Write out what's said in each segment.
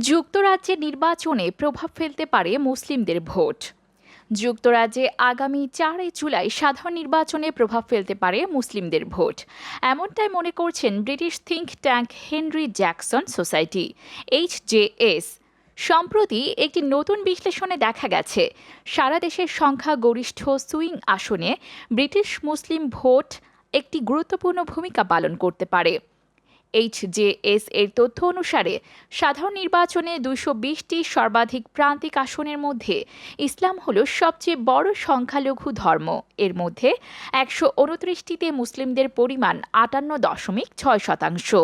যুক্তরাজ্যে নির্বাচনে প্রভাব ফেলতে পারে মুসলিমদের ভোট। যুক্তরাজ্যে আগামী চারই জুলাই সাধারণ নির্বাচনে প্রভাব ফেলতে পারে মুসলিমদের ভোট। এমনটাই মনে করছেন British think tank Henry Jackson Society, H J S. সম্প্রতি একটি নতুন বিশ্লেষণে দেখা গেছে, সারা দেশের সংখ্যা গরিষ্ঠ সুইং আসনে ব্রিটিশ মুসলিম ভোট একটি গুরুত্বপূর্ণ ভূমিকা পালন করতে পারে। এইচজেএস এর তথ্য অনুসারে, সাধারণ নির্বাচনে দুইশো বিশটি সর্বাধিক প্রান্তিক আসনের মধ্যে ইসলাম হল সবচেয়ে বড় সংখ্যালঘু ধর্ম। এর মধ্যে একশো উনত্রিশটিতে মুসলিমদের পরিমাণ আটান্ন দশমিক ছয় শতাংশ।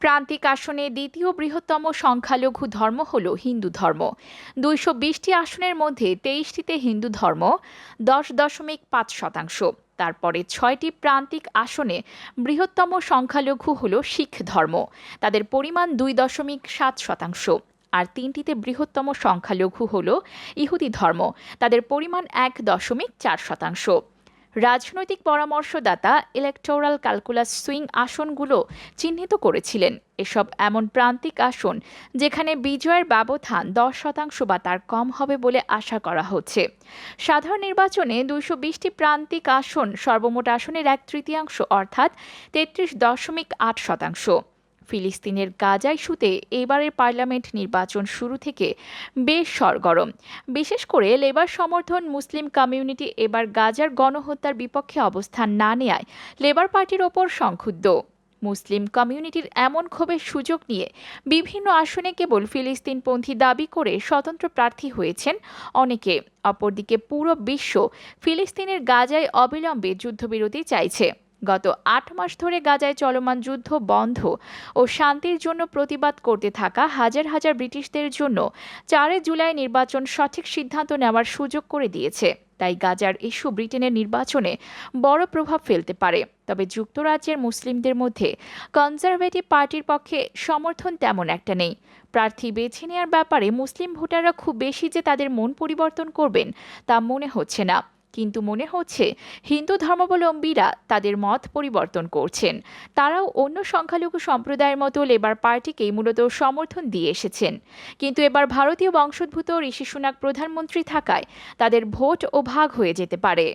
প্রান্তিক আসনে দ্বিতীয় বৃহত্তম সংখ্যালঘু ধর্ম হল হিন্দু ধর্ম। দুইশো বিশটি আসনের মধ্যে তেইশটিতে হিন্দু ধর্ম, দশ দশমিক পাঁচ শতাংশ। তারপরে ছয়টি প্রান্তিক আসনে বৃহত্তম সংখ্যালঘু হল শিখ ধর্ম। তাদের পরিমাণ দুই দশমিক সাত শতাংশ। আর তিনটিতে বৃহত্তম সংখ্যালঘু হল ইহুদি ধর্ম। তাদের পরিমাণ এক দশমিক চার শতাংশ। রাজনৈতিক পরামর্শদাতা ইলেকটোরাল ক্যালকুলাস সুইং আসনগুলো চিহ্নিত করেছিলেন। এসব এমন প্রান্তিক আসন যেখানে বিজয়ের ব্যবধান দশ শতাংশ বা তার কম হবে বলে আশা করা হচ্ছে। সাধারণ নির্বাচনে দুইশো বিশটি প্রান্তিক আসন সর্বমোট আসনের এক তৃতীয়াংশ অর্থাৎ তেত্রিশ দশমিক আট শতাংশ। ফিলিস্তিনের গাজা ইস্যুতে এবারের পার্লামেন্ট নির্বাচন শুরু থেকে বেশ সরগরম। বিশেষ করে লেবার সমর্থন, মুসলিম কমিউনিটি এবার গাজার গণহত্যার বিপক্ষে অবস্থান না নেয়ায় লেবার পার্টির ওপর সংক্ষুব্ধ। মুসলিম কমিউনিটির এমন ক্ষোভের সুযোগ নিয়ে বিভিন্ন আসনে কেবল ফিলিস্তিনপন্থী দাবি করে স্বতন্ত্র প্রার্থী হয়েছেন অনেকে। অপরদিকে পুরো বিশ্ব ফিলিস্তিনের গাজায় অবিলম্বে যুদ্ধবিরতি চাইছে। গত আট মাস ধরে গাজায় চলমান যুদ্ধ বন্ধ ও শান্তির জন্য প্রতিবাদ করতে থাকা হাজার হাজার ব্রিটিশদের জন্য চারে জুলাই নির্বাচন সঠিক সিদ্ধান্ত নেওয়ার সুযোগ করে দিয়েছে। তাই গাজার ইস্যু ব্রিটেনের নির্বাচনে বড় প্রভাব ফেলতে পারে। তবে যুক্তরাজ্যের মুসলিমদের মধ্যে কনজারভেটিভ পার্টির পক্ষে সমর্থন তেমন একটা নেই। প্রার্থী বেছে নেওয়ার ব্যাপারে মুসলিম ভোটাররা খুব বেশি যে তাদের মন পরিবর্তন করবেন তা মনে হচ্ছে না। কিন্তু মনে হচ্ছে হিন্দু ধর্মাবলম্বীরা তাদের মত পরিবর্তন করছেন। তারাও অন্য সংখ্যালঘু সম্প্রদায়ের মতো লেবার পার্টিকেই মূলত সমর্থন দিয়ে এসেছেন। কিন্তু এবার ভারতীয় বংশোদ্ভূত ঋষি সুনাক প্রধানমন্ত্রী থাকায় তাদের ভোট ও ভাগ হয়ে যেতে পারে।